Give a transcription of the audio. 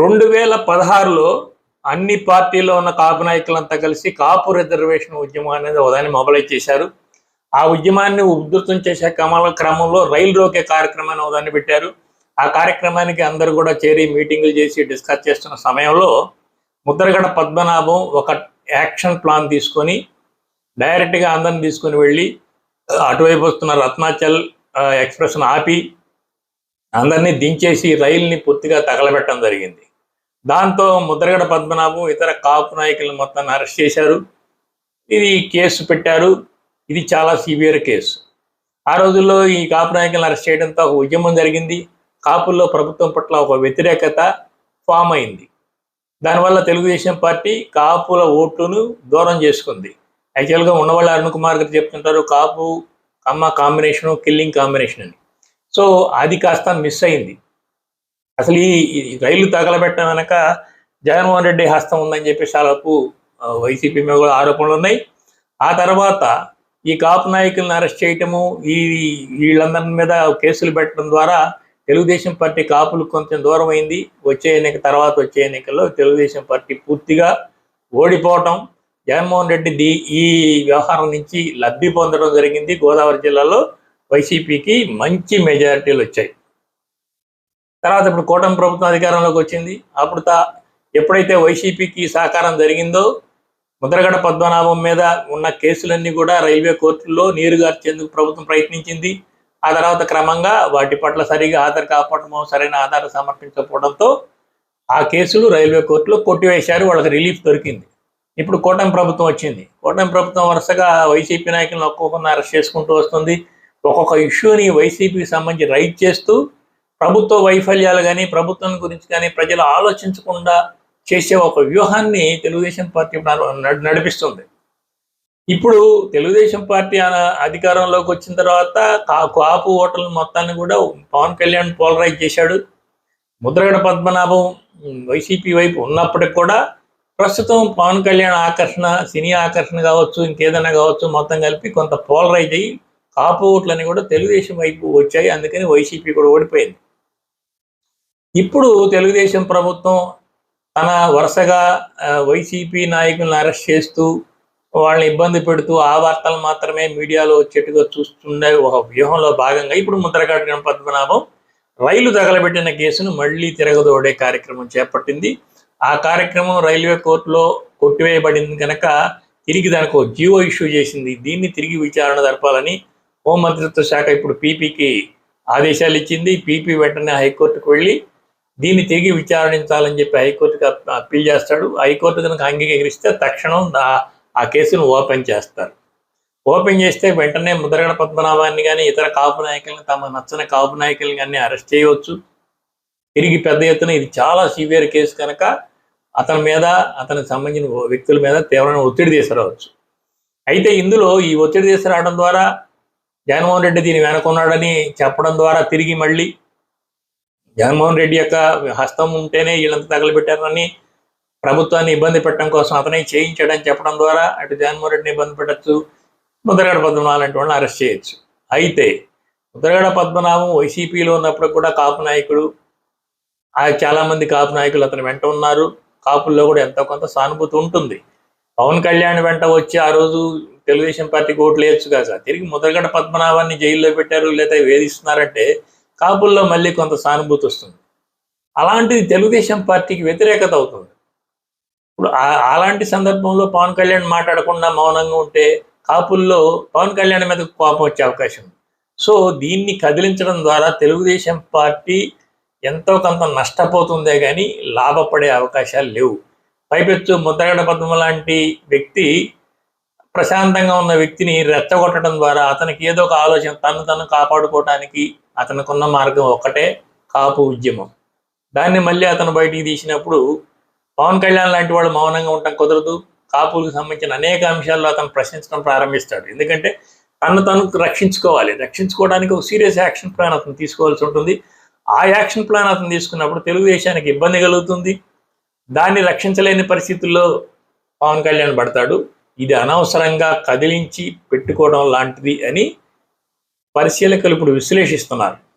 రెండు వేల పదహారులో అన్ని పార్టీల్లో ఉన్న కాపు నాయకులంతా కలిసి కాపు రిజర్వేషన్ ఉద్యమం అనేది ఉదాన్ని మొబలైజ్ చేశారు. ఆ ఉద్యమాన్ని ఉధృతం చేసే క్రమాల క్రమంలో రైలు రోకే కార్యక్రమాన్ని ఉదాన్ని పెట్టారు. ఆ కార్యక్రమానికి అందరూ కూడా చేరి మీటింగులు చేసి డిస్కస్ చేస్తున్న సమయంలో ముద్రగడ పద్మనాభం ఒక యాక్షన్ ప్లాన్ తీసుకొని డైరెక్ట్గా అందరిని తీసుకొని వెళ్ళి అటువైపు వస్తున్న రత్నాచల్ ఎక్స్ప్రెస్ను ఆపి అందరినీ దించేసి రైల్ని పూర్తిగా తగలబెట్టడం జరిగింది. దాంతో ముద్రగడ పద్మనాభం ఇతర కాపు నాయకులను మొత్తాన్ని అరెస్ట్ చేశారు. ఇది కేసు పెట్టారు. ఇది చాలా సివియర్ కేసు. ఆ రోజుల్లో ఈ కాపు నాయకులను అరెస్ట్ చేయడంతో ఒక ఉద్యమం జరిగింది. కాపుల్లో ప్రభుత్వం పట్ల ఒక వ్యతిరేకత ఫామ్ అయింది. దానివల్ల తెలుగుదేశం పార్టీ కాపుల ఓట్లను దూరం చేసుకుంది. యాక్చువల్గా ఉన్నవాళ్ళు అరుణ్ కుమార్ గారు చెప్తుంటారు Kapu Kamma combination killing combination అని. సో అది కాస్త మిస్ అయింది. అసలు ఈ రైలు తగలబెట్టడం వెనక జగన్మోహన్ రెడ్డి హస్తం ఉందని చెప్పి చాలాపు వైసీపీ మీద కూడా ఆరోపణలు ఉన్నాయి. ఆ తర్వాత ఈ కాపు నాయకులను అరెస్ట్ చేయటము ఈ వీళ్ళందరి మీద కేసులు పెట్టడం ద్వారా తెలుగుదేశం పార్టీ కాపులు కొంచెం దూరం అయింది. వచ్చే ఎన్నిక తర్వాత వచ్చే ఎన్నికల్లో తెలుగుదేశం పార్టీ పూర్తిగా ఓడిపోవటం జగన్మోహన్ రెడ్డి దీ ఈ వ్యవహారం నుంచి లబ్ధి పొందడం జరిగింది గోదావరి జిల్లాలో. వైసీపీకి మంచి మెజారిటీలు వచ్చాయి. తర్వాత ఇప్పుడు కూటమి ప్రభుత్వం అధికారంలోకి వచ్చింది. అప్పుడు తా ఎప్పుడైతే వైసీపీకి సహకారం జరిగిందో ముద్రగడ పద్మనాభం మీద ఉన్న కేసులన్నీ కూడా రైల్వే కోర్టుల్లో నీరుగార్చేందుకు ప్రభుత్వం ప్రయత్నించింది. ఆ తర్వాత క్రమంగా వాటి పట్ల సరిగా ఆధార్ కాపాడటం సరైన ఆధారం సమర్పించకపోవడంతో ఆ కేసులు రైల్వే కోర్టులో కొట్టివేశారు. వాళ్ళకి రిలీఫ్ దొరికింది. ఇప్పుడు కూటమి ప్రభుత్వం వచ్చింది. కూటమి ప్రభుత్వం వరుసగా వైసీపీ నాయకులను ఒక్కొక్కరిని అరెస్ట్ చేసుకుంటూ వస్తుంది. ఒక్కొక్క ఇష్యూని వైసీపీకి సంబంధించి రైట్ చేస్తూ ప్రభుత్వ వైఫల్యాలు కానీ ప్రభుత్వం గురించి కానీ ప్రజలు ఆలోచించకుండా చేసే ఒక వ్యూహాన్ని తెలుగుదేశం పార్టీ నడిపిస్తుంది. ఇప్పుడు తెలుగుదేశం పార్టీ అధికారంలోకి వచ్చిన తర్వాత కాపు ఓటర్ల మొత్తాన్ని కూడా పవన్ కళ్యాణ్ పోలరైజ్ చేశాడు. ముద్రగడ పద్మనాభం వైసీపీ వైపు ఉన్నప్పటికి కూడా ప్రస్తుతం పవన్ కళ్యాణ్ ఆకర్షణ సినీ ఆకర్షణ కావచ్చు ఇంకేదైనా కావచ్చు మొత్తం కలిపి కొంత పోలరైజ్ అయ్యి కాపు ఓట్లని కూడా తెలుగుదేశం వైపు వచ్చాయి. అందుకని వైసీపీ కూడా ఓడిపోయింది. ఇప్పుడు తెలుగుదేశం ప్రభుత్వం తన వరుసగా వైసీపీ నాయకులను అరెస్ట్ చేస్తూ వాళ్ళని ఇబ్బంది పెడుతూ ఆ వార్తలు మాత్రమే మీడియాలో వచ్చేట్టుగా చూస్తుండే ఒక వ్యూహంలో భాగంగా ఇప్పుడు ముద్రగడ పద్మనాభం రైలు తగలబెట్టిన కేసును మళ్ళీ తిరగదోడే కార్యక్రమం చేపట్టింది. ఆ కార్యక్రమం రైల్వే కోర్టులో కొట్టివేయబడింది కనుక తిరిగి దానికి ఒక జీవో ఇష్యూ చేసింది. దీన్ని తిరిగి విచారణ జరపాలని హోంమంత్రిత్వ శాఖ ఇప్పుడు పీపీకి ఆదేశాలు ఇచ్చింది. పీపీ వెంటనే హైకోర్టుకు వెళ్ళి దీన్ని తిరిగి విచారించాలని చెప్పి హైకోర్టుకి అప్పీల్ చేస్తాడు. హైకోర్టు కనుక అంగీకరిస్తే తక్షణం ఆ- ఆ కేసును ఓపెన్ చేస్తారు. ఓపెన్ చేస్తే వెంటనే ముద్రగడ పద్మనాభాన్ని కానీ ఇతర కాపు నాయకులను తమ నచ్చని కాపు నాయకులను కానీ అరెస్ట్ చేయవచ్చు. తిరిగి పెద్ద ఎత్తున ఇది చాలా సివియర్ కేసు కనుక అతని మీద అతనికి సంబంధించిన వ్యక్తుల మీద తీవ్రమైన ఒత్తిడి తీసుకురావచ్చు. అయితే ఇందులో ఈ ఒత్తిడి తీసుకురావడం ద్వారా జగన్మోహన్ రెడ్డి దీని వెనకున్నాడని చెప్పడం ద్వారా తిరిగి మళ్ళీ జగన్మోహన్ రెడ్డి యొక్క హస్తం ఉంటేనే వీళ్ళంతా తగలబెట్టారని ప్రభుత్వాన్ని ఇబ్బంది పెట్టడం కోసం అతనే చేయించాడని చెప్పడం ద్వారా అటు జగన్మోహన్ రెడ్డిని ఇబ్బంది పెట్టచ్చు ముద్రగడ పద్మనాభం లాంటి వాళ్ళని అరెస్ట్ చేయొచ్చు. అయితే ముద్రగడ పద్మనాభం వైసీపీలో ఉన్నప్పుడు కూడా కాపు నాయకుడు ఆ చాలా మంది కాపు నాయకులు అతని వెంట ఉన్నారు. కాపుల్లో కూడా ఎంతో కొంత సానుభూతి ఉంటుంది. పవన్ కళ్యాణ్ వెంట వచ్చి ఆ రోజు తెలుగుదేశం పార్టీకి ఓట్లు వేయచ్చు కాక తిరిగి ముద్రగడ పద్మనాభాన్ని జైల్లో పెట్టారు లేదా వేధిస్తున్నారంటే కాపుల్లో మళ్ళీ కొంత సానుభూతి వస్తుంది. అలాంటిది తెలుగుదేశం పార్టీకి వ్యతిరేకత అవుతుంది. ఇప్పుడు అలాంటి సందర్భంలో పవన్ కళ్యాణ్ మాట్లాడకుండా మౌనంగా ఉంటే కాపుల్లో పవన్ కళ్యాణ్ మీద కోపం వచ్చే అవకాశం ఉంది. సో దీన్ని కదిలించడం ద్వారా తెలుగుదేశం పార్టీ ఎంతో కొంత నష్టపోతుందే కానీ లాభపడే అవకాశాలు లేవు. పైపెచ్చు ముద్రగడ పద్మ లాంటి వ్యక్తి ప్రశాంతంగా ఉన్న వ్యక్తిని రెచ్చగొట్టడం ద్వారా అతనికి ఏదో ఒక ఆలోచన తను తను కాపాడుకోవడానికి అతనుకున్న మార్గం ఒక్కటే కాపు ఉద్యమం. దాన్ని మళ్ళీ అతను బయటికి తీసినప్పుడు పవన్ కళ్యాణ్ లాంటి వాళ్ళు మౌనంగా ఉండటం కుదరదు. కాపులకు సంబంధించిన అనేక అంశాల్లో అతను ప్రశ్నించడం ప్రారంభిస్తాడు. ఎందుకంటే తను తను రక్షించుకోవాలి. రక్షించుకోవడానికి ఒక సీరియస్ యాక్షన్ ప్లాన్ అతను తీసుకోవాల్సి ఉంటుంది. ఆ యాక్షన్ ప్లాన్ అతను తీసుకున్నప్పుడు తెలుగుదేశానికి ఇబ్బంది కలుగుతుంది. దాన్ని రక్షించలేని పరిస్థితుల్లో పవన్ కళ్యాణ్ పడతాడు. ఇది అనవసరంగా కదిలించి పెట్టుకోవడం లాంటిది అని పరిశీలకులు ఇప్పుడు విశ్లేషిస్తున్నారు.